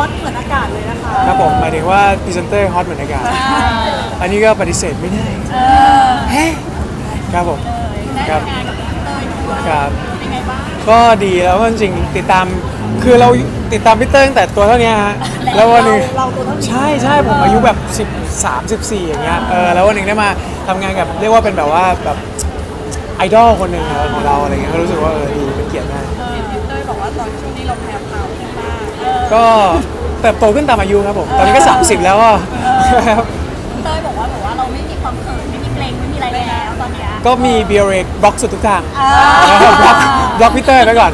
อตเหมือนอากาศเลยนะคะครับผมหมายถึงว่าพรีเซนเตอร์ฮอตเหมือนกันอันนี้ก็ปฏิเสธไม่ได้เฮ้ครับผมครับครับ ก็ดีแล้วก็จริงๆติดตามคือเราติดตามพี่เติ้ลตั้งแต่ตัวเท่านี้ฮะแล้ววันหนึงเราตัวเท่านี้ใช่ใช่ผมอายุแบบ 13 14 อย่างเงี้ยเออแล้ววันหนึ่งได้มาทำงานกับเรียกว่าเป็นแบบว่าแบบไอดอลคนหนึ่งอะของเราอะไรเงี้ยก็รู้สึกว่าเออดีเป็นเกียรติมาก เต้ยบอกว่าตอนช่วงนี้เราแพ้เผาแพ้มาก ก็ เติบโตขึ้นตามอายุครับผม ตอนนี้ก็ 30 แล้วอะครับเต้ยบอกว่าแบบว่าเราไม่มีความเขินไม่มีเกรงไม่มีอะไรแล้วตอนเนี้ยก็มีเบียร์เรกบล็อกสุดทุกทางบล็อกบล็อกพี่เตอร์ไปก่อน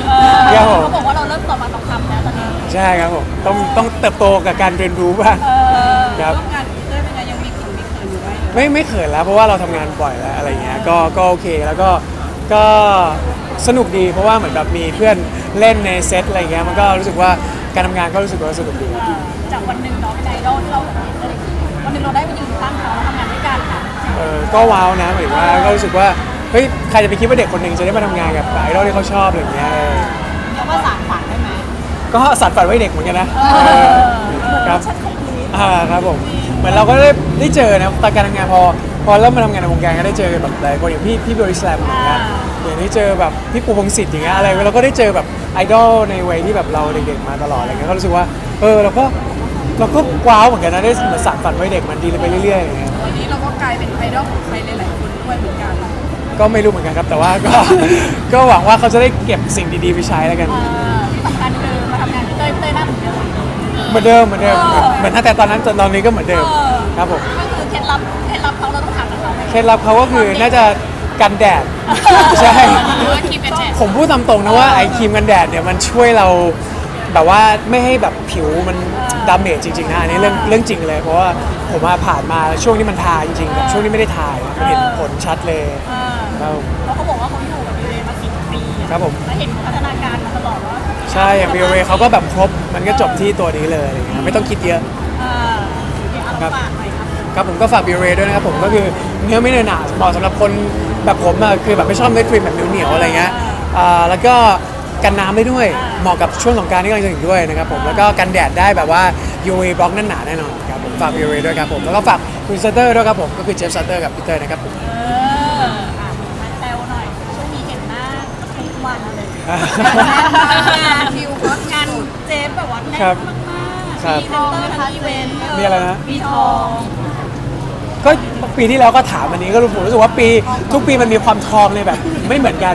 ครับผมเขาบอกว่าเราเริ่มตอบมาตอบคำแล้วตอนนี้ใช่ครับผมต้องต้องเติบโตกับการเรียนรู้บ้างครับร่วมงานกับเต้ยเป็นไงยังมีขิงมีเขินอยู่ไหมไม่ไม่เขินแล้วเพราะว่าเราทำงานบ่อยแล้วอะไรเงี้ยก็ก็โอเคแล้วก็ก็ สนุกดีเพราะว่าเหมือนแบบมีเพื่อนเล่นในเซตอะไรเงี้ยมันก็รู้สึกว่าการทำงานก็รู้สึกว่าสนุกดีจากวันหนึ่งเนาะเป็นไอดอลที่เราแบบวันหนึ่งเราได้มายืนตั้งเขาแล้วทำงานด้วยกันค่ะเออก็ว้าวนะหมายถึงว่าก็รู้สึกว่าเฮ้ยใครจะไปคิดว่าเด็กคนหนึ่งจะได้มาทำงานกับไอดอลที่เขาชอบอะไรเงี้ยเออเรียกว่าสานฝันได้ไหมก็สัตว์ฝันไว้เด็กเหมือนกันนะเออครับอ่าครับผมเหมือนเราก็ได้ได้เจอนะตอนการทำงานพอ พอเริ่มมาทำงานในวงการก็ได้เจอแบบหลายคนอย่างพี่พี่บริสแลมอย่างเงี้ยอย่างที่เจอแบบพี่ปูพงศิษฐ์อย่างเงี้ยอะไรเราก็ได้เจอแบบไอดอลในวัยที่แบบเราเด็กๆมาตลอดอะไรเงี้ยก็รู้สึกว่าเออเราก็เราก็ว้าวเหมือนกันนะได้เหมือนสานฝันไว้เด็กมันดีไปเรื่อยๆอย่างเงี้ยวันนี้เราก็กลายเป็นไอดอลของใครหลายๆคนด้วยเหมือนกันก็ไม่รู้เหมือนกันครับแต่ว่าก็ ก็หวังว่าเขาจะได้เก็บสิ่งดีๆไปใช้แล้วกันที่สำคัญคือมาทำงานที่เต้ยเต้ยหน้าเหมือนเดิมเหมือนเดิมเหมือนเดิมเหมือนตั้งแต่ตอนนั้นจนตอนนี้ก็เหมือนเดิมครับผม ล็ดลับเขาก็คือน่าจะกันแดดใช่หรือว่าคีเป็นแดด ผมพูดตามตรงนะว่าไอ้ครีมกันแดดเนี่ยมันช่วยเราแบบว่าไม่ให้แบบผิวมันดาเมจจริงๆนะอันนี้เรื่องเรื่องจริงเลยเพราะว่าผมมาผ่านมาช่วงที่มันทาจริงๆกับช่วงที่ไม่ได้ทามันเห็นผลชัดเลยครับผมเพราะเขาบอกว่าเขาอยู่กับยูเรมาสิบปีอะครับผมแล้วเห็นพัฒนาการมาตลอดว่าใช่อย่างบิวเรเขาก็แบบครบมันก็จบที่ตัวนี้เลยอะไรเงี้ยไม่ต้องคิดเยอะ เออเดี๋ยวเอาครับฝากหน่อยครับ ครับผมก็ฝากบิวเรด้วยนะครับผมก็คือเนื้อไม่เนื้อหนาเหมาะสำหรับคนแบบผมอะคือแบบไม่ชอบเนื้อครีมแบบเหนียวๆอะไรเงี้ยอ่าแล้วก็กันน้ำได้ด้วยเหมาะกับช่วงสงกรารที่กำลังจะถึงด้วยนะครับผมแล้วก็กันแดดได้แบบว่า UV บล็อกนั่นหนาแน่นอนครับผมฝากบิวเรด้วยครับผมแล้วก็ฝากคุณซัตเตอร์ด้วยครับผมก็คือเจฟซัตเตอร์กับพีเตอร์นะครับผม เอออะมาแซวหน่อย ช่วงนี้เห็นหน้าทุกวันเลยงานคิวฮอตงานเจฟแบบว่าแน่นครับมากๆครับมีเซ็นเตอร์ทั้งอีเวนต์มีอะไรนะ มีทอง ก็ปีที่แล้วก็ถามอันนี้ก็รู้ผมรู้สึกว่าปีทุกปีมันมีความทองในแบบ ไม่เหมือนกัน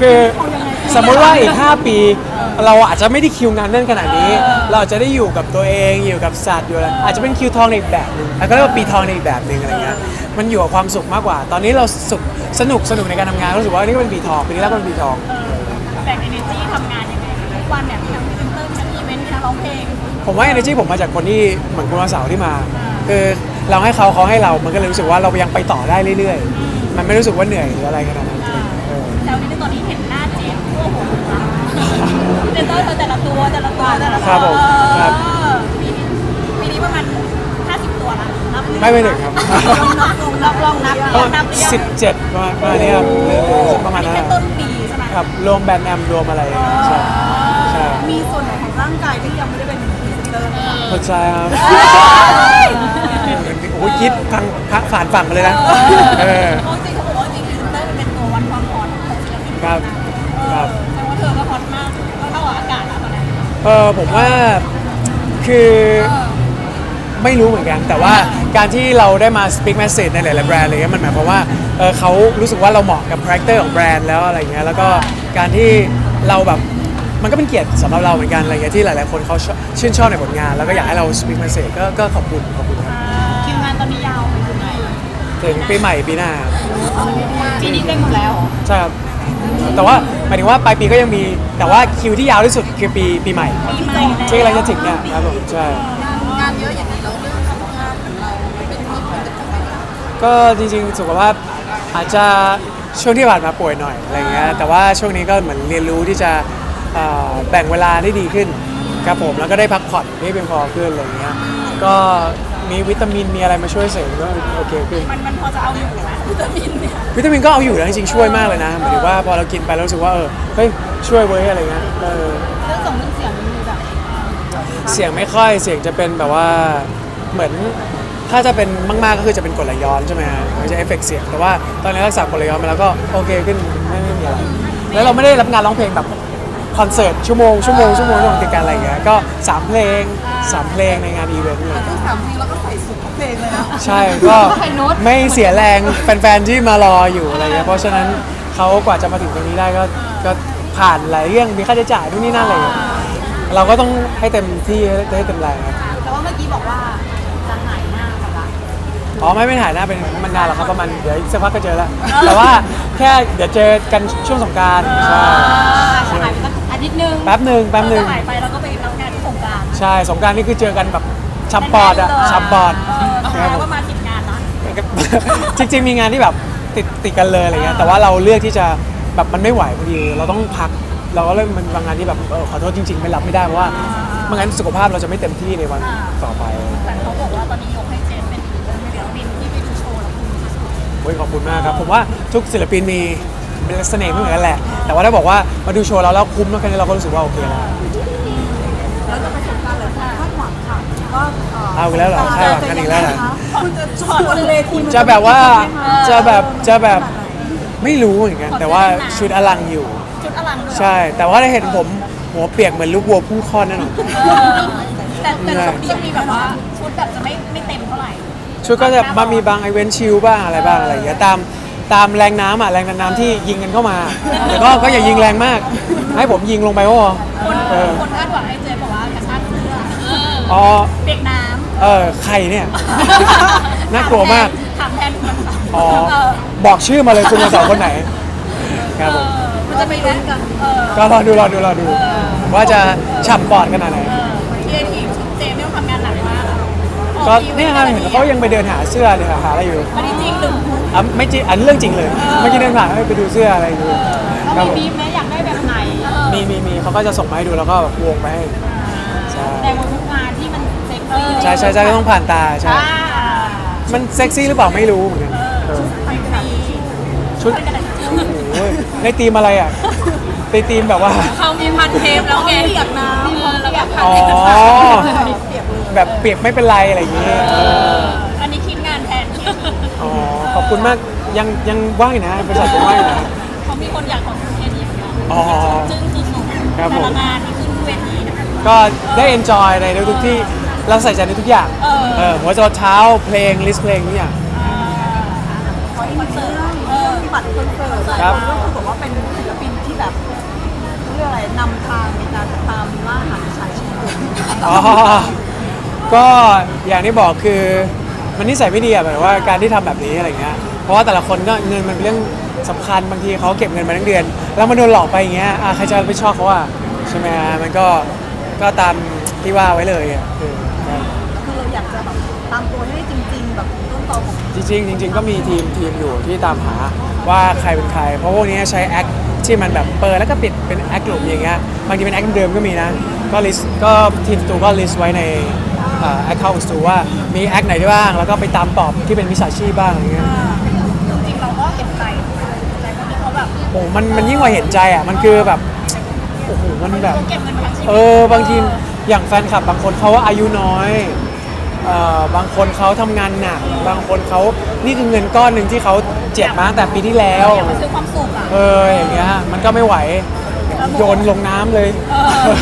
คือสมมติว่าอีก 5 ปี เราอาจจะไม่ได้คิวงานแน่นขนาดนี้ เราอาจจะได้อยู่กับตัวเองอยู่กับสัตว์อยู่อะไรอาจจะเป็นคิวทองในอีกแบบหนึงแล้วก็เรียกว่าปีทองในอีกแบบหนึ่งอะไรเงี้ยมันอยู่กับความสุขมากกว่า ตอนนี้เราสุขสนุกสนุกในการทำงานรู้สึกว่านี่ก็เป็นปีทองปีที่แล้วก็เป็นปีทองเออแบ่ง energy ทำงานยังไงทุกวันเนี่ยมีทั้งพรีเซนเตอร์มีทั้งอีเวนต์มีทั้งร้องเพลง ผมว่า energy ผมมาจากคนที่เหมือนคุณวันเสาร์ที่มาคือ เราให้เขาเขาให้เรา มันก็เลยรู้สึกว่าเรายังไปต่อได้เรื่อยๆ มันไม่รู้สึกว่าเหนื่อยหรืออะไรขนาดนั้นเออแล้วนี่ตอนนี้เห็นหน้าเจฟทั่วหัวนะพรีเซนเตอร์เธอแต่ละตัวแต่ละตัวแต่ละตัวครับผมครับ เออปีนี้ปีนี้ประมาณ50 ตัวละนับไม่ไม่ถึงครับ นับลองนับลองนับหรือยังสิบเจ็ดประมาณประมาณนี้ครับเออประมาณนี่นั้นแค่ต้นปีใช่ไหมครับรวมแบรนด์แอมรวมอะไรใช่ใช่มีส่วนไหนของร่างกายที่ยังไม่ได้เป็นพรีเซนเตอร์ไหมคะเข้าใจครับ โอ้ยคิดพังพังผ่านฝั่งมาเลยนะเออเพราะจริงเขาบอกว่าจริงพรีเซนเตอร์มันเป็นตัววัดความฮอตของศิลปินครับครับแต่ว่าเธอก็ฮอตมากเท่ากับอากาศแล้วตอนนี้เออผมว่าคือไม่รู้เหมือนกัน แต่ว่าการที่เราได้มา speak message ในหลายๆแบรนด์อะไรเงี้ยมันหมายความว่าเออเขารู้สึกว่าเราเหมาะกับคาแรคเตอร์ของแบรนด์แล้วอะไรเงี้ยแล้วก็การที่เราแบบมันก็เป็นเกียรติสำหรับเราเหมือนกันอะไรเงี้ยที่หลายๆคนเขาชอบชื่นชอบในผลงาน แล้วก็อยากให้เรา speak message ก็ก็ขอบคุณขอบคุณครับคิวงา ถึงปีใหม่ปีหน้าปีนี้เต็มหมดแล้วใช่ครับแต่ว่าหมายถึงว่าปลายปีก็ยังมี แต่ว่าคิวที่ยาวที่สุดคือปีปีใหม่ปีใหม่ที่กำลังจะถึงเนี่ยครับผมใช่งานเยอะอย่างนี้เราเรื่องสุขภาพของเราเป็นมีผลกระทบไหมคะก็จริงๆสุขภาพอาจจะช่วงที่ผ่านมาป่วยหน่อยอะไรเงี้ยแต่ว่าช่วงนี้ก็เหมือนเรียนรู้ที่จะเอ่อแบ่งเวลาได้ดีขึ้นครับผมแล้วก็ได้พักผ่อนให้เพียงพอขึ้นอะไรเงี้ยก็ มีวิตามินมีอะไรมาช่วยเสริมก็โอเคขึ้น มันมันพอจะเอาอยู่ไหมวิตามินเนี่ยวิตามินก็เอาอยู่นะจริงๆช่วยมากเลยนะหมายถึงว่าพอเรากินไปแล้วรู้สึกว่าเออเฮ้ยช่วยเว้ยอะไรเงี้ยเออเรื่องส่งเรื่องเสียงมันมีแบบเสียงไม่ค่อยเสียงจะเป็นแบบว่าเหมือนถ้าจะเป็นมากๆก็คือจะเป็นกรดไหลย้อนใช่ไหมฮะไม่ใช่เอฟเฟกต์เสียงแต่ว่าตอนนี้รักษากรดไหลย้อนมาแล้วก็โอเคขึ้นไม่ไม่มีอะไรแล้วเราไม่ได้รับงานร้องเพลงแบบ คอนเสิร์ตชั่วโมงชั่วโมงชั่วโมงชั่วโมงติดกันอะไรอย่างเงี้ยก็สามเพลงสามเพลงในงานอีเวนต์เนี่ยแต่ต้องสามเพลงแล้วก็ใส่สุดทุกเพลงเลยนะใช่ก็ไม่เสียแรงแฟนๆที่มารออยู่อะไรเงี้ยเพราะฉะนั้นเขากว่าจะมาถึงตรงนี้ได้ก็ก็ผ่านหลายเรื่องมีค่าใช้จ่ายนู่นนี่นั่นอะไรเงี้ยเราก็ต้องให้เต็มที่ให้เต็มแรงครับแต่ว่าเมื่อกี้บอกว่าจะหายหน้ากับละอ๋อไม่ไม่ถ่ายหน้าเป็นมันนานหรอกครับประมาณเดี๋ยวอีกสักพักก็เจอแล้วแต่ว่าแค่เดี๋ยวเจอกันช่วงสงกรารใช่ แป๊บหนึ่งแป๊บหนึ่งจะหายไปแล้วก็ไปรับงานที่สงกรารใช่สงกรารนี่คือเจอกันแบบชับปอดอะชับปอดแสดงว่ามาผิดงานนะจริง ๆ มีงานที่แบบติดติดกันเลยอะไรเงี้ยแต่ว่าเราเลือกที่จะแบบมันไม่ไหวพอดีเราต้องพัก เราก็เลยมันบางงานที่แบบเออขอโทษจริง ๆ ไม่รับไม่ได้เพราะว่าไม่งั้นสุขภาพเราจะไม่เต็มที่ในวันต่อไปแต่เขาบอกว่าตอนนี้ยกให้เจนเป็นศิลปินที่ไปดูโชว์แล้วคุณที่สุด โอ้ยขอบคุณมากครับผมว่าทุกศิลปินมี เป็นเสน่ห์ไม่เหมือนกันแหละ แต่ว่าถ้าบอกว่ามาดูโชว์เราแล้วคุ้มแล้วแค่นี้เราก็รู้สึกว่าโอเคแล้วแล้วจะประสบการณ์อะไรคาดหวังค่ะก็เอ่อเอาอีกแล้วเหรอคาดหวังกันอีกแล้วเหรอคุณจะชวนเวทีมันจะแบบว่าเป็นยังไงคจะแบบจะแบบไม่รู้เหมือนกันแต่ว่าชุดอลังอยู่ ชุดอลังด้วยใช่ แต่ว่าได้เห็นผมหัวเปียกเหมือนลูกวัวพุ่งคลอดแน่นอนแต่แต่ชุดนี้จะมีแบบว่าชุดแบบจะไม่ไม่เต็มเท่าไหร่ชุดก็จะมามีบางไอเวนต์ชิลบ้างอะไรบ้างอะไรอย่างเงี้ยตาม ตามแรงน้ำอะแรงดันน้ำที่ยิงกันเข้ามาแต่ก็ก็อย่ายิงแรงมาก ให้ผมยิงลงไปก็พอคนเออคนคาดหวังให้เจนบอกว่ากระชากเสื้ออ๋อเปียกน้เออใครเนี่ยำน่ากลัวมาก ถามแทนคุณสาวอ๋อ เออบอกชื่อมาเลยคุณมาสองคนไหนครับผมมันจะไปลุ้นกันเออก็รอดูรอดูรอดู ว่าจะฉ่ำปอดขนาดไหน เออที่ไอทีมชุดเจมไม่ต้องทำงานหนักมากอะก็เนี่ยครับเห็นเขายังไปเดินหาเสื้อเลยหาอะไรอยู่ไม่ได้จริงหรือ อะไม่จริงอันเรื่องจริงเลยเมื่อกี้เดินผ่านให้ไปดูเสื้ออะไรอยู่คเขารับมีผมบีฟไหมอยากได้แบบไหนมีมีมีเขาก็จะส่งมาให้ดูแล้วก็แบบวงไปให้ ใช่ แต่บนทุกงานที่มันเซ็กซี่ใช่ใช่ใช่ก็ต้องผ่านตาใช่อ่ามันเซ็กซี่หรือเปล่าไม่รู้เหมือนกันเออไปฟรีชุดเป็นกระดาษทิชชู่โอ้โหในธีมอะไรอะในธีมแบบว่า เขามีพันเทปแล้วไงเปียกน้ำมีพันเปียกพันอ๋อเปียกเลยแบบเปียกไม่เป็นไรอะไรอย่างเงี้ยเออ คุณมากยังยังว่างอยู่นะบริษัทยังว่างอยู่นะ เขามีคนอยากของคุณเทนี่เหมือนกันอ๋อจึ้งสุดๆครับผม แต่ละงานที่ขึ้นเวทีนะก็ได้ enjoy ในทุกๆที่เราใส่ใจในทุกอย่างเออ เออหัวจรดเท้าเพลง ลิสต์เพลงทุกอย่าง ขอคอนเสิร์ตเรื่องบัตรคอนเสิร์ตครับก็คือบอกว่าเป็นศิลปินที่แบบเรื่องอะไรนำทางในการตามล่าหาชายชายอ๋อ ก็อย่างที่บอกคือ มันนิสัยไม่ดีอะแบบว่าการที่ทำแบบนี้อะไรเงี้ยเพราะว่าแต่ละคนก็เงินมันเป็นเรื่องสำคัญบางทีเขาเก็บเงินมาทั้งเดือน แล้วมันโดนหลอกไปอย่างเงี้ยอะใครจะไปชอบเขาอะใช่ไหมฮะมันก็ก็ตามที่ว่าไว้เลยอะเออครับคือเราอยากจะแบบตามตัวให้จริง ๆ แบบต้นตอของจริงๆจริง ๆ ก็มีทีมทีมอยู่ที่ตามหาว่าใครเป็นใคร เพราะพวกนี้ใช้แอคที่มันแบบเปิดแล้วก็ปิดเป็นแอคกลุ่มอย่างเงี้ยบางทีเป็นแอคเดิมๆก็มีนะก็ลิสก็ทีมสตูก็ลิสไว้ใน แอคเคาท์ของสตูว่ามีแอคไหนได้บ้าง แล้วก็ไปตามตอบที่เป็นมิจฉาชีพบ้างอะไรเงี้ยจริงๆเราก็เห็นใจใจคนที่เขาแบบโอ้โหมันมันยิ่งกว่าเห็นใจอะมันคือแบบโอ้โหมันแบบเขาเก็บเงินมาทั้งชีวิตเออบางทีอย่างแฟนคลับบางคนเขาอายุน้อยเอ่อบางคนเขาทำงานหนักบางคนเขานี่คือเงินก้อนหนึ่งที่เขาเจ็บมาตั้งแต่ปีที่แล้ว อยากมาซื้อความสุขอะเอออย่างเงี้ยมันก็ไม่ไหว โยนลงน้ำเลย เออ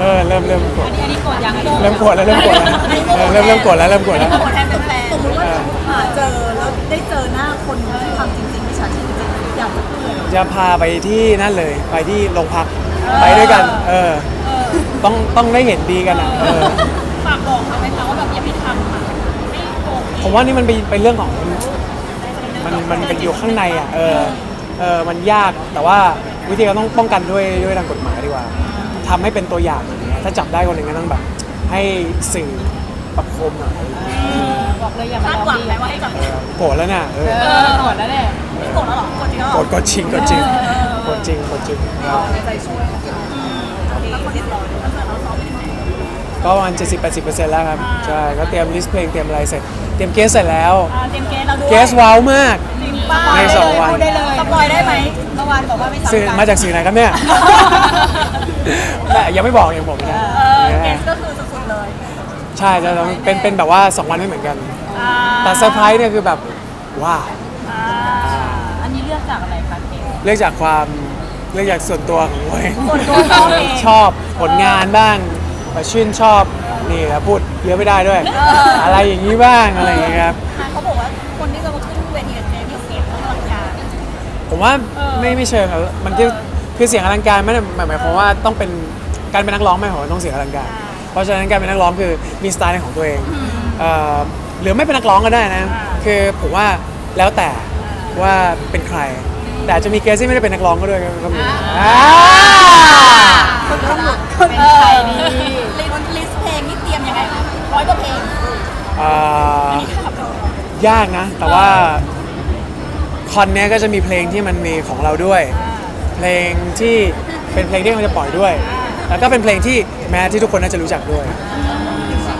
เริ่มเริ่มกดอันนี้อันนี้กดยังไงเริ่มกดแล้วเริ่มกดแล้วเออเริ่มเริ่มกดแล้วเริ่มกดแล้วกดแทนเป็นแฟนสมมติว่าหาเจอแล้วได้เจอหน้าคนที่ทำจริงๆวิชาชีพจริงๆอยากจะพูดเลยจะพาไปที่นั่นเลย ไปที่โรงพักไปด้วยกัน เออ ต้องต้องได้เห็นดีกันอะเออ ฝากบอกเขาไหมคะว่าแบบอย่าไปทำค่ะไม่โกงผมว่านี่มันเป็นเป็นเรื่องของมันมันเป็นอยู่ข้างในอะเออเออมันยากแต่ว่าวิธีการต้องป้องกันด้วยด้วยทางกฎหมายดีกว่า ทำให้เป็นตัวอย่างถ้าจับได้คนหนึ่งก็ต้องแบบ ให้สื่อประโคมหน่อยบอกเลยอย่าคาดหวังไหมว่าให้จับเออโกรธแล้วน่ะเออเออกดแล้วเนี่ยกดแล้วเหรอกดจริงแล้วเหรโกรอธกดจริงกดจริงกดจริงกดจริงใจช่วยนะคะถ้าคนเรียบร้อยแล้วเราซ้อมไม่ถึงไหน ก็ประมาณ70-80%แล้วครับ ใช่ ก็เตรียมลิสต์เพลงเตรียมอะไรเสร็จ เตรียมเกสเสร็จแล้ว อ่าเตรียมเกสเราด้วยเกสว้าวมากจริงป้าในสองวันพูดได้เลยสปอยได้ไหมเมื่อวานบอกว่าไม่สำสื่อคัญมาจากสื่อไหนครับเนี่ย แต่ยังไม่บอกยังบอกไม่ได้เออเกสก็คือสุดๆเลยใช่จะเป็นเป็นแบบว่า 2 วันไม่เหมือนกัน อ่าแต่เซอร์ไพรส์เนี่ยคือแบบว้าวอ่าอันนี้เลือกจากอะไรคะเกสเรื่องจากความเรื่องจากส่วนตัวของตัวเองส่วนตัวชอบเอง ชอบผลงานบ้างแบบ ชื่นชอบนี่แล้วพูดเยอะไม่ได้ด้วยเออออะไรอย่างนี้บ้างอะไรอย่างเงี้ยครับ เขาบอกว่าคนที่จะมาขึ้นเวทีกับเจนี่เสียงต้องอลังการผมว่าเออไม่ไม่เชิงครับมันคือคือเสียงอลังการไม่ได้หมายหมายความว่าต้องเป็นการเป็นนักร้องไม่หมายความว่าต้องเสียงอลังการ เพราะฉะนั้นการเป็นนักร้องคือมีสไตล์ของตัวเองเอ่อหรือไม่เป็นนักร้องก็ได้นะ คือผมว่าแล้วแต่ว่าเป็นใคร แต่อาจจะมีเกสที่ไม่ได้เป็นนักร้องก็ด้วยก็มีอ่า คนทั้งหมด เป็นใครดีลิสต์ลิสต์เพลงนี่เตรียมยังไงร้อยกว่าเพลงเอ่อยากนะ แต่ว่าคอนเนี้ยก็จะมีเพลงที่มันมีของเราด้วย เพลงที่เป็นเพลงที่เราจะปล่อยด้วย แล้วก็เป็นเพลงที่แม้ที่ทุกคนน่าจะรู้จักด้วย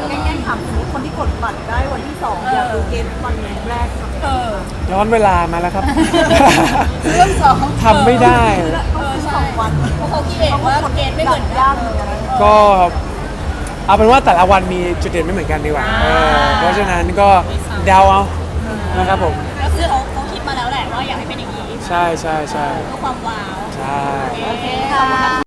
แง่ๆถามสมมติคนที่กดบัตรได้วันที่สองอยากดูเกมวันแรกครับเออย้อนเวลามาแล้วครับ เรื่องสองทำไม่ได้ต้องซื้อ สองวันเพราะเขาคิดเองว่าเกณฑ์ไม่เหมือนยากักนเหมือนกันนะก็เอาเป็นว่าแต่ละวันมีจุดเด่นไม่เหมือนกันดีกว่าเออเพราะฉะนั้นก็เดาเอานะครับผมก็คือเขาเขาคิดมาแล้วแหละว่าอยากให้เป็นอย่างนี้ใช่ใช่ใช่เพื่อความว้าวใช่ โอเคค่ะ